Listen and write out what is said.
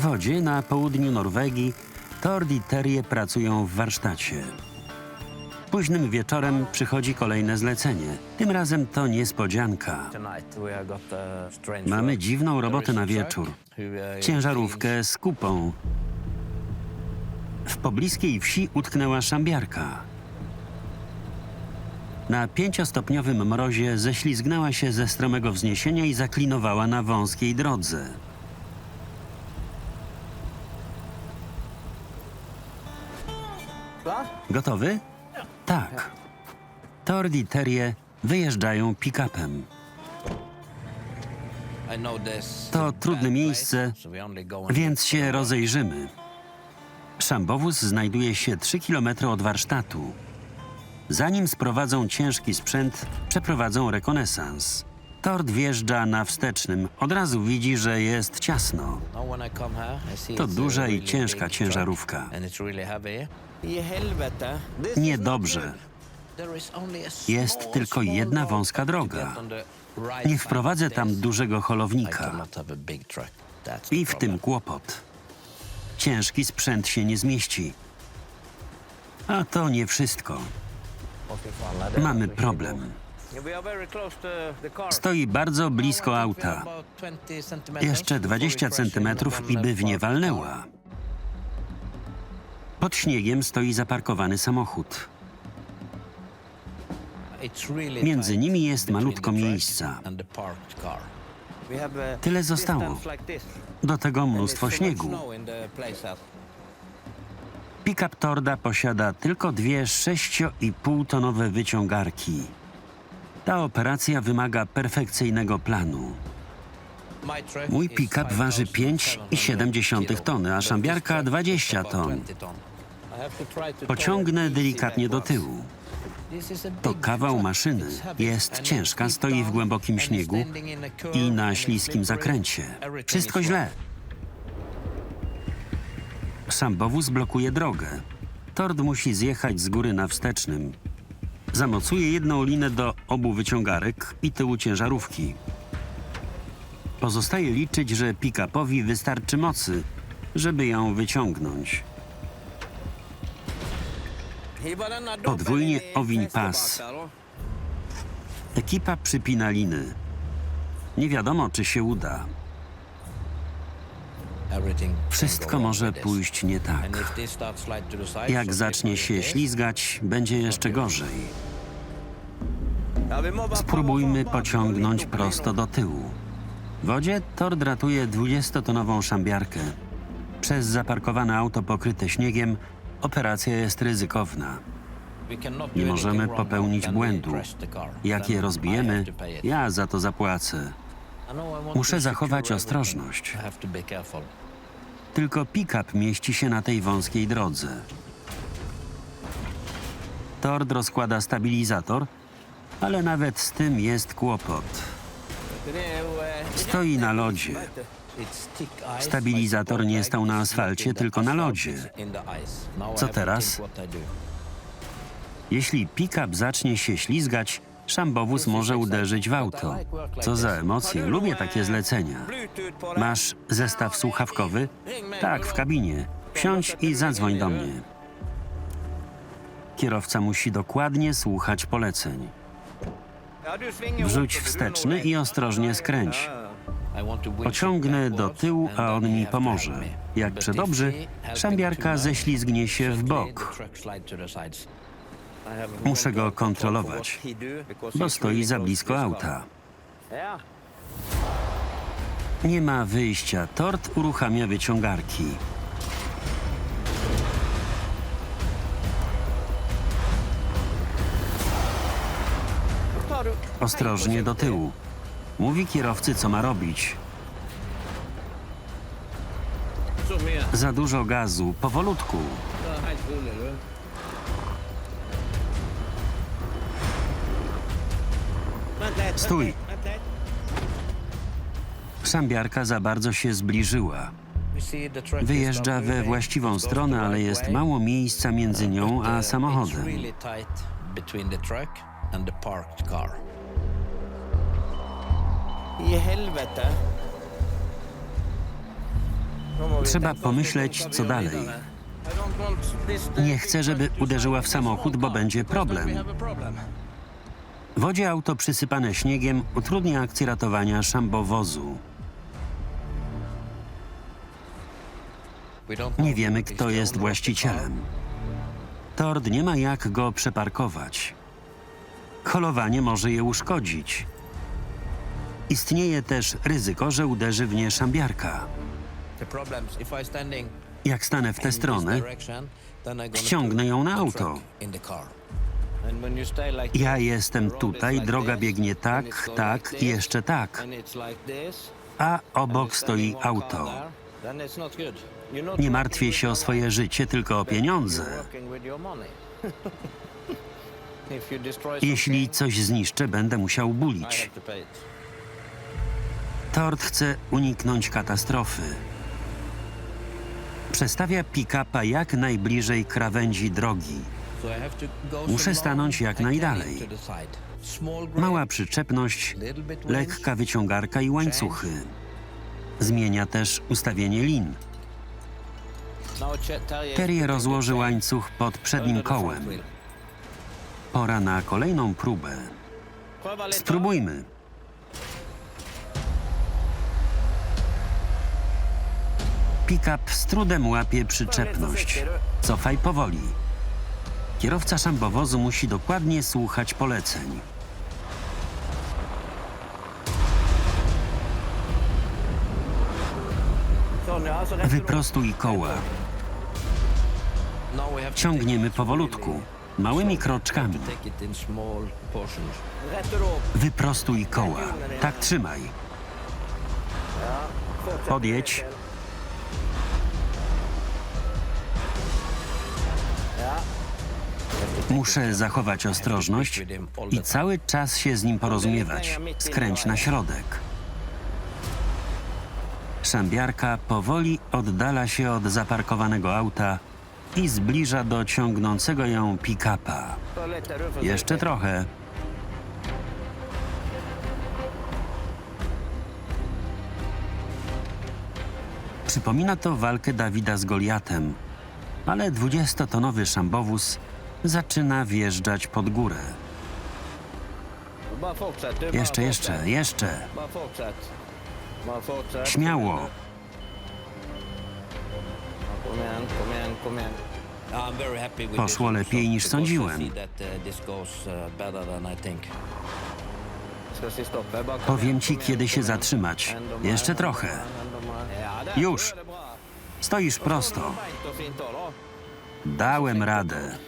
wodzie na południu Norwegii Tord i Terje pracują w warsztacie. Późnym wieczorem przychodzi kolejne zlecenie. Tym razem to niespodzianka. Mamy dziwną robotę na wieczór. Ciężarówkę z kupą. W pobliskiej wsi utknęła szambiarka. Na pięciostopniowym mrozie ześlizgnęła się ze stromego wzniesienia i zaklinowała na wąskiej drodze. Gotowy? Tak. Tord i Terje wyjeżdżają pick-upem. To trudne miejsce, Więc się rozejrzymy. Szambowóz znajduje się 3 km od warsztatu. Zanim sprowadzą ciężki sprzęt, przeprowadzą rekonesans. Tord wjeżdża na wstecznym. Od razu widzi, że jest ciasno. To duża i ciężka ciężarówka. Niedobrze. Niedobrze. Jest tylko jedna wąska droga. Nie wprowadzę tam dużego holownika. I w tym kłopot. Ciężki sprzęt się nie zmieści. A to nie wszystko. Mamy problem. Stoi bardzo blisko auta. Jeszcze 20 centymetrów i by w nie walnęła. Pod śniegiem stoi zaparkowany samochód. Między nimi jest malutko miejsca. Tyle zostało. Do tego mnóstwo śniegu. Pickup Torda posiada tylko dwie 6,5 tonowe wyciągarki. Ta operacja wymaga perfekcyjnego planu. Mój pick-up waży 5,7 tony, a szambiarka 20 ton. Pociągnę delikatnie do tyłu. To kawał maszyny. Jest ciężka, stoi w głębokim śniegu i na śliskim zakręcie. Wszystko źle. Szambowóz blokuje drogę. Tord musi zjechać z góry na wstecznym. Zamocuje jedną linę do obu wyciągarek i tyłu ciężarówki. Pozostaje liczyć, że pick-upowi wystarczy mocy, żeby ją wyciągnąć. Podwójnie owiń pas. Ekipa przypina liny. Nie wiadomo, czy się uda. Wszystko może pójść nie tak. Jak zacznie się ślizgać, będzie jeszcze gorzej. Spróbujmy pociągnąć prosto do tyłu. W wodzie Tord ratuje 20-tonową szambiarkę. Przez zaparkowane auto pokryte śniegiem operacja jest ryzykowna. Nie możemy popełnić błędu. Jak je rozbijemy, ja za to zapłacę. Muszę zachować ostrożność. Tylko pick-up mieści się na tej wąskiej drodze. Tord rozkłada stabilizator, ale nawet z tym jest kłopot. Stoi na lodzie. Stabilizator nie stał na asfalcie, tylko na lodzie. Co teraz? Jeśli pick-up zacznie się ślizgać, szambowóz może uderzyć w auto. Co za emocje, lubię takie zlecenia. Masz zestaw słuchawkowy? Tak, w kabinie. Wsiądź i zadzwoń do mnie. Kierowca musi dokładnie słuchać poleceń. Wrzuć wsteczny i ostrożnie skręć. Pociągnę do tyłu, a on mi pomoże. Jak przedobrzy, szambiarka ześlizgnie się w bok. Muszę go kontrolować, bo stoi za blisko auta. Nie ma wyjścia. Tort uruchamia wyciągarki. Ostrożnie do tyłu. Mówi kierowcy, co ma robić. Za dużo gazu, powolutku. Stój. Szambiarka za bardzo się zbliżyła. Wyjeżdża we właściwą stronę, ale jest mało miejsca między nią a samochodem. Trzeba pomyśleć, co dalej. Nie chcę, żeby uderzyła w samochód, bo będzie problem. Wodzie auto przysypane śniegiem utrudnia akcję ratowania szambowozu. Nie wiemy, kto jest właścicielem. Tord nie ma jak go przeparkować. Holowanie może je uszkodzić. Istnieje też ryzyko, że uderzy w nie szambiarka. Jak stanę w tę stronę, ściągnę ją na auto. Ja jestem tutaj, droga biegnie tak, tak i jeszcze tak, a obok stoi auto. Nie martwię się o swoje życie, tylko o pieniądze. Jeśli coś zniszczę, będę musiał bulić. Tord chce uniknąć katastrofy. Przestawia pick-upa jak najbliżej krawędzi drogi. Muszę stanąć jak najdalej. Mała przyczepność, lekka wyciągarka i łańcuchy. Zmienia też ustawienie lin. Terry rozłoży łańcuch pod przednim kołem. Pora na kolejną próbę. Spróbujmy. Pick-up z trudem łapie przyczepność. Cofaj powoli. Kierowca szambowozu musi dokładnie słuchać poleceń. Wyprostuj koła. Ciągniemy powolutku, małymi kroczkami. Wyprostuj koła. Tak trzymaj. Podjedź. Muszę zachować ostrożność i cały czas się z nim porozumiewać. Skręć na środek. Szambiarka powoli oddala się od zaparkowanego auta i zbliża do ciągnącego ją pick-upa. Jeszcze trochę. Przypomina to walkę Dawida z Goliatem, ale 20-tonowy szambowóz zaczyna wjeżdżać pod górę. Jeszcze, jeszcze, jeszcze. Śmiało. Poszło lepiej niż sądziłem. Powiem ci, kiedy się zatrzymać. Jeszcze trochę. Już. Stoisz prosto. Dałem radę.